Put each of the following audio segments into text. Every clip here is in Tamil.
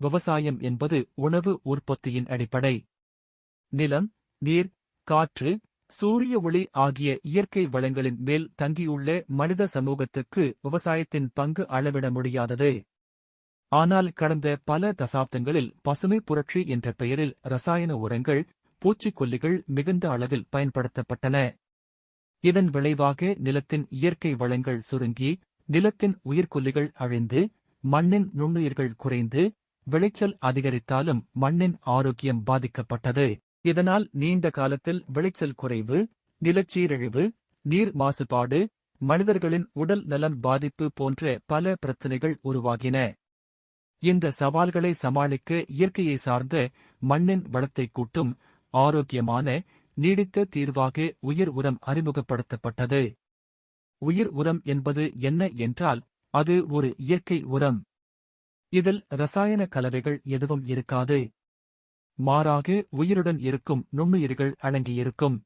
விவசாயம் என்பது உணவு உற்பத்தியின் அடிப்படை. நிலம் நீர் காற்று சூரிய ஒளி ஆகிய இயற்கை வளங்களின் மேல் தங்கியுள்ள மனித சமூகத்துக்கு விவசாயத்தின் பங்கு அளவிட முடியாதது. ஆனால் கடந்த பல தசாப்தங்களில் பசுமை புரட்சி என்ற பெயரில் ரசாயன உரங்கள் பூச்சிக்கொல்லிகள் மிகுந்த அளவில் பயன்படுத்தப்பட்டன. இதன் விளைவாக நிலத்தின் இயற்கை வளங்கள் சுருங்கி நிலத்தின் உயிர்க்கொல்லிகள் அழிந்து மண்ணின் நுண்ணுயிர்கள் குறைந்து விளைச்சல் அதிகரித்தாலும் மண்ணின் ஆரோக்கியம் பாதிக்கப்பட்டது. இதனால் நீண்ட காலத்தில் விளைச்சல் குறைவு நிலச்சீரழிவு நீர் மாசுபாடு மனிதர்களின் உடல் நலம் பாதிப்பு போன்ற பல பிரச்சினைகள் உருவாகின. இந்த சவால்களை சமாளிக்க இயற்கையை சார்ந்த மண்ணின் வளத்தை கூட்டும் ஆரோக்கியமான நீடித்த தீர்வாக உயிர் உரம் அறிமுகப்படுத்தப்பட்டது. உயிர் உரம் என்பது என்ன என்றால் அது ஒரு இயற்கை உரம். இதில் ரசாயன கலவைகள் எதுவும் இருக்காது. மாறாக உயிருடன் இருக்கும் நுண்ணுயிர்கள் அடங்கியிருக்கும்.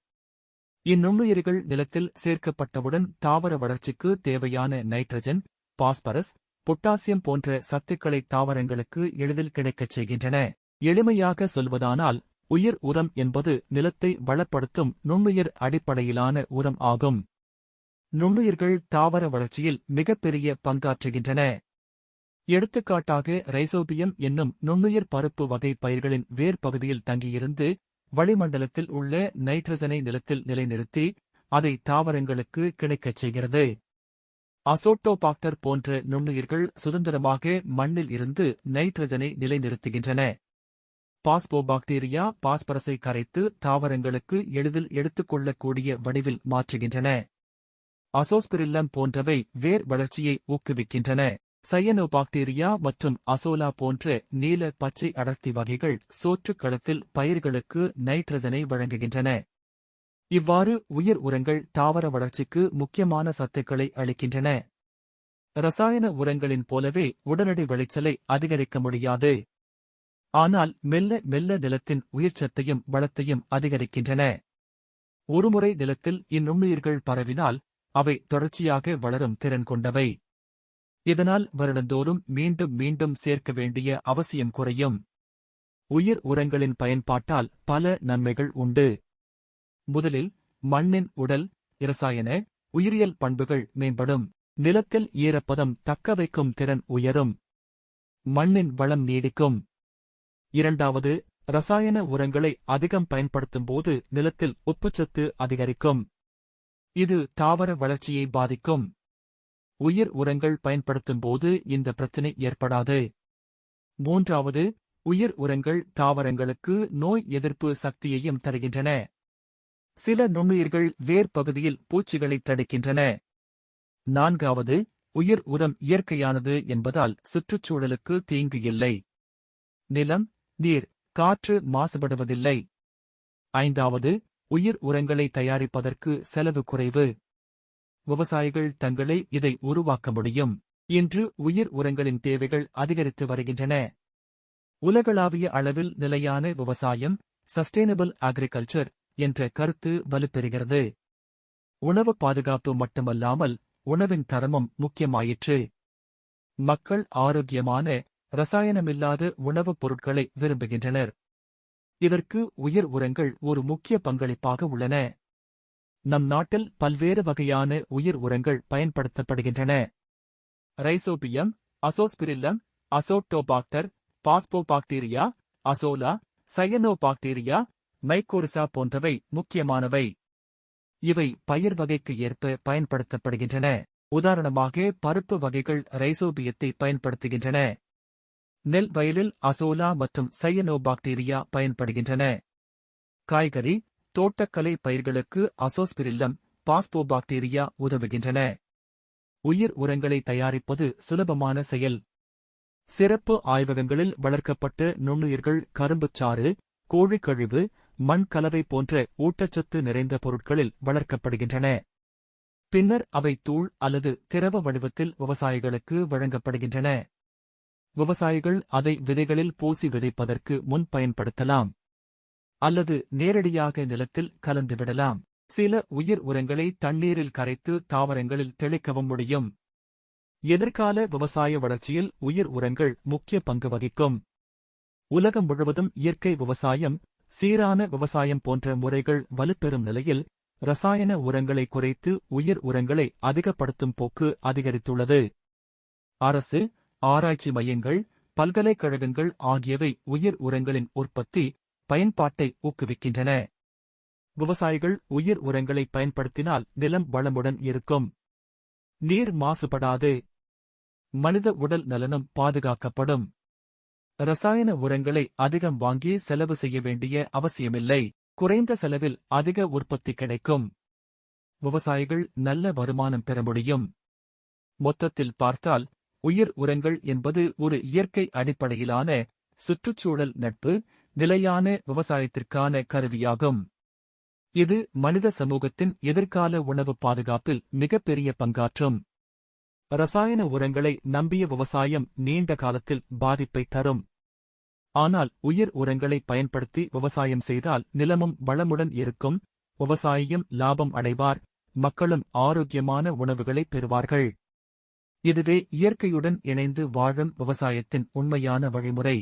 இந்நுண்ணுயிர்கள் நிலத்தில் சேர்க்கப்பட்டவுடன் தாவர வளர்ச்சிக்கு தேவையான நைட்ரஜன் பாஸ்பரஸ் பொட்டாசியம் போன்ற சத்துக்களை தாவரங்களுக்கு எளிதில் கிடைக்கச் செய்கின்றன. எளிமையாக சொல்வதானால் உயிர் உரம் என்பது நிலத்தை வளப்படுத்தும் நுண்ணுயிர் அடிப்படையிலான உரம் ஆகும். நுண்ணுயிர்கள் தாவர வளர்ச்சியில் மிகப்பெரிய பங்காற்றுகின்றன. எடுத்துக்காட்டாக ரைசோபியம் என்னும் நுண்ணுயிர் பருப்பு வகை பயிர்களின் வேர் பகுதியில் தங்கியிருந்து வளிமண்டலத்தில் உள்ள நைட்ரஜனை நிலத்தில் நிலைநிறுத்தி அதை தாவரங்களுக்கு கிடைக்கச் செய்கிறது. அசோட்டோபாக்டர் போன்ற நுண்ணுயிர்கள் சுதந்திரமாக மண்ணில் இருந்து நைட்ரஜனை நிலைநிறுத்துகின்றன. பாஸ்போபாக்டீரியா பாஸ்பரஸை கரைத்து தாவரங்களுக்கு எளிதில் எடுத்துக்கொள்ளக்கூடிய வடிவில் மாற்றுகின்றன. அசோஸ்பிரில்லம் போன்றவை வேர் வளர்ச்சியை ஊக்குவிக்கின்றன. சயனோபாக்டீரியா மற்றும் அசோலா போன்ற நீல பச்சை அடர்த்தி வகைகள் சோற்றுக்களத்தில் பயிர்களுக்கு நைட்ரஜனை வழங்குகின்றன. இவ்வாறு உயிர் உரங்கள் தாவர வளர்ச்சிக்கு முக்கியமான சத்துக்களை அளிக்கின்றன. ரசாயன உரங்களின் போலவே உடனடி விளைச்சலை அதிகரிக்க முடியாது. ஆனால் மெல்ல மெல்ல நிலத்தின் உயிர்ச்சத்தையும் வளத்தையும் அதிகரிக்கின்றன. ஒருமுறை நிலத்தில் இந்நுண்ணுயிர்கள் பரவினால் அவை தொடர்ச்சியாக வளரும் திறன் கொண்டவை. இதனால் வருடந்தோறும் மீண்டும் மீண்டும் சேர்க்க வேண்டிய அவசியம் குறையும். உயிர் உரங்களின் பயன்பாட்டால் பல நன்மைகள் உண்டு. முதலில் மண்ணின் உடல் இரசாயன உயிரியல் பண்புகள் மேம்படும். நிலத்தில் ஈரப்பதம் தக்கவைக்கும் திறன் உயரும். மண்ணின் வளம் நீடிக்கும். இரண்டாவது ரசாயன உரங்களை அதிகம் பயன்படுத்தும்போது நிலத்தில் உப்புச்சத்து அதிகரிக்கும். இது தாவர வளர்ச்சியை பாதிக்கும். உயிர் உரங்கள் பயன்படுத்தும்போது இந்த பிரச்சினை ஏற்படாது. மூன்றாவது உயிர் உரங்கள் தாவரங்களுக்கு நோய் எதிர்ப்பு சக்தியையும் தருகின்றன. சில நுண்ணுயிர்கள் வேர் பகுதியில் பூச்சிகளை தடுக்கின்றன. நான்காவது உயிர் உரம் இயற்கையானது என்பதால் சுற்றுச்சூழலுக்கு தீங்கு இல்லை. நிலம் நீர் காற்று மாசுபடுவதில்லை. ஐந்தாவது உயிர் உரங்களை தயாரிப்பதற்கு செலவு குறைவு. விவசாயிகள் தங்களை இதை உருவாக்க முடியும். இன்று உயிர் உரங்களின் தேவைகள் அதிகரித்து வருகின்றன. உலகளாவிய அளவில் நிலையான விவசாயம் சஸ்டைனபிள் அக்ரிகல்ச்சர் என்ற கருத்து வலுப்பெறுகிறது. உணவு பாதுகாப்பு மட்டுமல்லாமல் உணவின் தரமும் முக்கியமாயிற்று. மக்கள் ஆரோக்கியமான ரசாயனமில்லாத உணவுப் பொருட்களை விரும்புகின்றனர். இதற்கு உயிர் உரங்கள் ஒரு முக்கிய பங்களிப்பாக உள்ளன. நம் நாட்டில் பல்வேறு வகையான உயிர் உரங்கள் பயன்படுத்தப்படுகின்றன. Rhizobium azospirillum azotobacter phosphobacteria azolla cyanobacteria mycorrhiza போன்றவை முக்கியமானவை. இவை பயிர் வகைக்கு ஏற்ப பயன்படுத்தப்படுகின்றன. உதாரணமாக பருப்பு வகைகள் ரைசோபியத்தை பயன்படுத்துகின்றன. நெல் வயலில் அசோலா மற்றும் சையனோபாக்டீரியா பயன்படுகின்றன. காய்கறி தோட்டக்கலை பயிர்களுக்கு அசோஸ்பிரில்லம் பாஸ்போபாக்டீரியா உதவுகின்றன. உயிர் உரங்களை தயாரிப்பது சுலபமான செயல். சிறப்பு ஆய்வகங்களில் வளர்க்கப்பட்ட நுண்ணுயிர்கள் கரும்புச்சாறு கோழிக்கழிவு மண் கலவை போன்ற ஊட்டச்சத்து நிறைந்த பொருட்களில் வளர்க்கப்படுகின்றன. பின்னர் அவை தூள் அல்லது திரவ வடிவத்தில் விவசாயிகளுக்கு வழங்கப்படுகின்றன. விவசாயிகள் அதை விதைகளில் பூசி விதைப்பதற்கு முன் பயன்படுத்தலாம். அல்லது நேரடியாக நிலத்தில் கலந்துவிடலாம் சில உயிர் உரங்களை தண்ணீரில் கரைத்து தாவரங்களில் தெளிக்கவும் முடியும். எதிர்கால விவசாய வளர்ச்சியில் உயிர் உரங்கள் முக்கிய பங்கு வகிக்கும். உலகம் முழுவதும் இயற்கை விவசாயம் சீரான விவசாயம் போன்ற முறைகள் வலுப்பெறும் நிலையில் ரசாயன உரங்களை குறைத்து உயிர் உரங்களை அதிகப்படுத்தும் போக்கு அதிகரித்துள்ளது. அரசு ஆராய்ச்சி மையங்கள் பல்கலைக்கழகங்கள் ஆகியவை உயிர் உரங்களின் உற்பத்தி பயன்பாட்டை ஊக்குவிக்கின்றன. விவசாயிகள் உயிர் உரங்களை பயன்படுத்தினால் நிலம் வளமுடன் இருக்கும். நீர் மாசுபடாது. மனித உடல் நலனும் பாதுகாக்கப்படும். ரசாயன உரங்களை அதிகம் வாங்கி செலவு செய்ய வேண்டிய அவசியமில்லை. குறைந்த செலவில் அதிக உற்பத்தி கிடைக்கும். விவசாயிகள் நல்ல வருமானம் பெற முடியும். மொத்தத்தில் பார்த்தால் உயிர் உரங்கள் என்பது ஒரு இயற்கை அடிப்படையிலான சுற்றுச்சூழல் நட்பு நிலையான விவசாயத்திற்கான கருவியாகும். இது மனித சமூகத்தின் எதிர்கால உணவு பாதுகாப்பில் மிகப்பெரிய பங்காற்றும். ரசாயன உரங்களை நம்பிய விவசாயம் நீண்ட காலத்தில் பாதிப்பை தரும். ஆனால் உயிர் உரங்களை பயன்படுத்தி விவசாயம் செய்தால் நிலமும் வளமுடன் இருக்கும். விவசாயியும் லாபம் அடைவார். மக்களும் ஆரோக்கியமான உணவுகளை பெறுவார்கள். இதுவே இயற்கையுடன் இணைந்து வாழும் விவசாயத்தின் உண்மையான வழிமுறை.